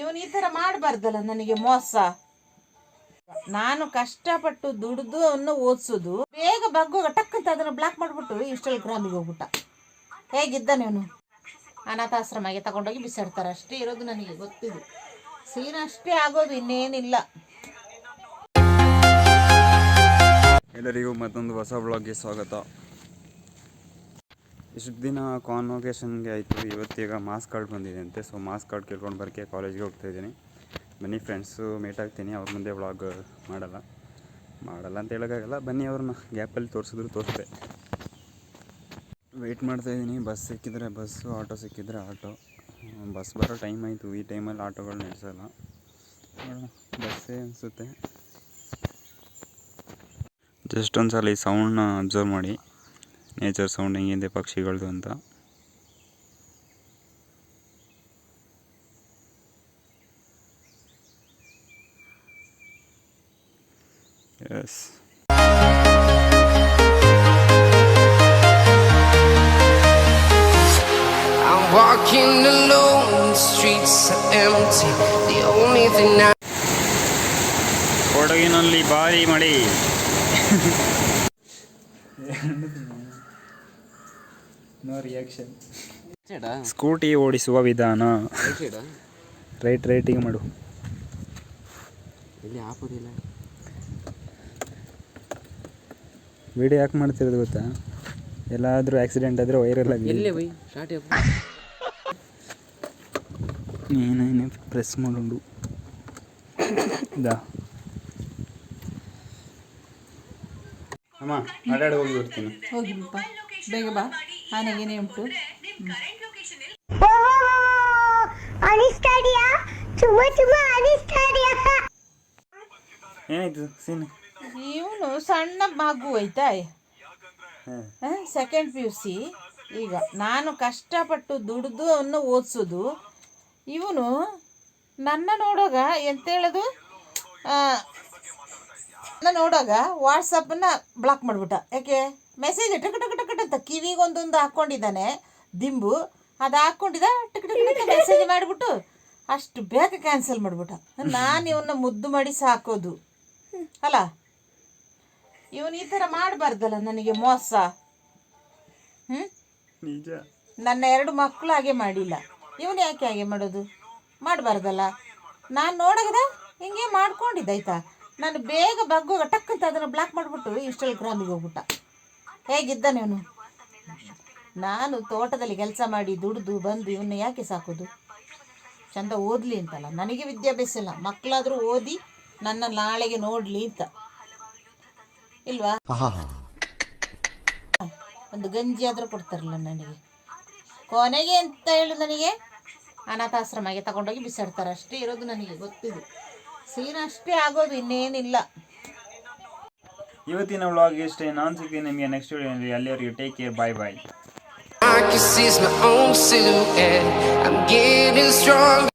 ಇವನು ಈ ಥರ ಮಾಡಬಾರ್ದಲ್ಲ ನನಗೆ ಮೋಸ. ನಾನು ಕಷ್ಟಪಟ್ಟು ದುಡ್ದು ಅವನ್ನ ಓದಿಸೋದು. ಬೇಗ ಬಗ್ಗೋಗ ಟಕ್ ಅಂತ ಅದನ್ನು ಬ್ಲಾಕ್ ಮಾಡಿಬಿಟ್ಟು ಇನ್ಸ್ಟಾಗ್ರಾಮಿಗೆ ಹೋಗ್ಬಿಟ್ಟ. ಹೇಗಿದ್ದ ನೀನು ಅನಾಥಾಶ್ರಮಗೆ ತಗೊಂಡೋಗಿ ಬಿಸಾಡ್ತಾರೆ. ಅಷ್ಟೇ ಇರೋದು ನನಗೆ ಗೊತ್ತಿದೆ. ಸೀನ್ ಅಷ್ಟೇ ಆಗೋದು ಇನ್ನೇನಿಲ್ಲ. ಎಲ್ಲರಿಗೂ ಮತ್ತೊಂದು ಹೊಸ ಬ್ಲಾಗ್ಗೆ ಸ್ವಾಗತ. ಇಷ್ಟು ದಿನ ಕಾನ್ವೊಕೇಶನ್ಗೆ ಆಯಿತು. ಇವತ್ತೀಗ ಮಾಸ್ಕ್ ಕಾರ್ಡ್ ಬಂದಿದೆ ಅಂತೆ. ಸೊ ಮಾಸ್ಕ್ ಕಾರ್ಡ್ ಕೇಳ್ಕೊಂಡು ಬರೋಕ್ಕೆ ಕಾಲೇಜ್ಗೆ ಹೋಗ್ತಾ ಇದ್ದೀನಿ. ಬನ್ನಿ ಫ್ರೆಂಡ್ಸು ಮೀಟ್ ಆಗ್ತೀನಿ. ಅವ್ರ ಮುಂದೆ ವ್ಲಾಗ್ ಮಾಡಲ್ಲ. ಮಾಡಲ್ಲ ಅಂತ ಹೇಳೋಕ್ಕಾಗಲ್ಲ. ಬನ್ನಿ ಅವ್ರನ್ನ ಗ್ಯಾಪಲ್ಲಿ ತೋರಿಸಿದ್ರು ತೋರಿಸ್ದೆ. ವೆಯ್ಟ್ ಮಾಡ್ತಾಯಿದ್ದೀನಿ ಬಸ್ ಸಿಕ್ಕಿದ್ರೆ ಬಸ್ಸು ಆಟೋ ಸಿಕ್ಕಿದ್ರೆ ಆಟೋ ಬಸ್ ಬರೋ ಟೈಮ್ ಆಯಿತು. ಈ ಟೈಮಲ್ಲಿ ಆಟೋಗಳು ನಡೆಸಲ್ಲ. ಬಸ್ಸೇ ಅನಿಸುತ್ತೆ. ಜಸ್ಟ್ ಒಂದು ಸಲ ಈ ಸೌಂಡ್ನ ಅಬ್ಸರ್ವ್ ಮಾಡಿ. ನೇಚರ್ ಸೌಂಡ್ ಹೆಂಗಿದೆ ಪಕ್ಷಿಗಳದ್ದು ಅಂತ yes walking alone, the streets are empty. The only thing I ಕೊಡಗಿನಲ್ಲಿ ಭಾರಿ ಮಳೆ ನೋ ರಿಯಾಕ್ಷನ್ ಸ್ಕೂಟಿ ಓಡಿಸುವ ವಿಧಾನ. ರೈಟ್ ರೈಟಿಗೆ ಮಾಡು. ಇಲ್ಲಿ ಹಾಕೋದಿಲ್ಲ? ವಿಡಿಯೋ ಯಾಕೆ ಮಾಡ್ತಿರೋದು ಗೊತ್ತಾ? ಎಲ್ಲಾದರೂ ಆಕ್ಸಿಡೆಂಟ್ ಆದರೆ ವೈರಲ್ ಆಗಿ. ಎಲ್ಲೇ ಬೈ? ಸ್ಟಾರ್ಟ್ ನೀನೇನೆ ಪ್ರೆಸ್ ಮಾಡೋಂಡು. ಇದಾ ಅಮ್ಮ ಅಡ್ಡಾಡಿ ಹೋಗಿ ಬರ್ತೀನಿ. ಹೋಗಿ ಬೇಗ ಬಾ. ಆನೆಗೇನೆ ಉಂಟು. ಏನಾಯ್ತು ಸೀನ್ ಇವನು ಸಣ್ಣ ಮಗು ಆಯ್ತಾ ಹಾಂ. ಸೆಕೆಂಡ್ ಪಿ ಯು ಸಿ ಈಗ ನಾನು ಕಷ್ಟಪಟ್ಟು ದುಡಿದು ಅವನ್ನ ಓದಿಸೋದು. ಇವನು ನನ್ನ ನೋಡೋಗ ಎಂತ ಹೇಳೋದು? ನನ್ನ ನೋಡೋಗ ವಾಟ್ಸಪ್ಪನ್ನ ಬ್ಲಾಕ್ ಮಾಡಿಬಿಟ್ಟ. ಯಾಕೆ? ಮೆಸೇಜ್ ಟಕ್ ಟಕ್ ಅಂತ ಕಿವಿಗೆ ಒಂದೊಂದು ಹಾಕ್ಕೊಂಡಿದ್ದಾನೆ ದಿಂಬು. ಅದು ಹಾಕ್ಕೊಂಡಿದ್ದ ಟಿಕ್ ಟಿಕ್ ಮೆಸೇಜ್ ಮಾಡಿಬಿಟ್ಟು ಅಷ್ಟು ಬೇಗ ಕ್ಯಾನ್ಸಲ್ ಮಾಡಿಬಿಟ್ಟ. ನಾನು ಇವನ್ನ ಮುದ್ದು ಮಾಡಿ ಸಾಕೋದು. ಅಲ್ಲ ಇವನು ಈ ಥರ ಮಾಡಬಾರ್ದಲ್ಲ ನನಗೆ ಮೋಸ? ಹ್ಞೂ ನನ್ನ ಎರಡು ಮಕ್ಕಳು ಹಾಗೆ ಮಾಡಿಲ್ಲ. ಇವನು ಯಾಕೆ ಹಾಗೆ ಮಾಡೋದು? ಮಾಡಬಾರ್ದಲ್ಲ. ನಾನು ನೋಡಗದ ಹಿಂಗೆ ಮಾಡ್ಕೊಂಡಿದ್ದಾಯ್ತಾ ನಾನು ಬೇಗ ಬಗ್ಗು ಟಕ್ ಅಂತ ಅದನ್ನು ಬ್ಲಾಕ್ ಮಾಡಿಬಿಟ್ಟು ಇನ್ಸ್ಟಾಗ್ರಾಮಿಗೆ ಹೋಗ್ಬಿಟ್ಟ. ಹೇಗಿದ್ದಾನೆ ನೀನು ನಾನು ತೋಟದಲ್ಲಿ ಕೆಲಸ ಮಾಡಿ ದುಡಿದು ಬಂದು ಇವನ್ನ ಯಾಕೆ ಸಾಕೋದು? ಚಂದ ಓದಲಿ ಅಂತಲ್ಲ. ನನಗೆ ವಿದ್ಯಾಭ್ಯಾಸ ಇಲ್ಲ. ಮಕ್ಕಳಾದರೂ ಓದಿ ನನ್ನ ನಾಳೆಗೆ ನೋಡಲಿ ಅಂತ. ಇಲ್ವಾ? ಒಂದು ಗಂಜಿ ಆದರೂ ಕೊಡ್ತಾರಲ್ಲ ನನಗೆ. ಕೊನೆಗೆ ಅಂತ ಹೇಳು ನನಗೆ? ಅನಾಥಾಶ್ರಮಗೆ ತಗೊಂಡೋಗಿ ಬಿಸಾಡ್ತಾರೆ. ಅಷ್ಟೇ ಇರೋದು ನನಗೆ ಗೊತ್ತಿದೆ. ಸೀನ್ ಅಷ್ಟೇ ಆಗೋದು ಇನ್ನೇನಿಲ್ಲ. ಇವತ್ತಿನ ವ್ಲಾಗ್ ಇಷ್ಟೇ ನಾನು ಸಿಗ್ತೀನಿ ನಿಮಗೆ ನೆಕ್ಸ್ಟ್ ವಿಡಿಯೋನಲ್ಲಿ ಅಲ್ಲಿವರೆಗೆ take care bye bye can see my own silhouette. I'm getting strong.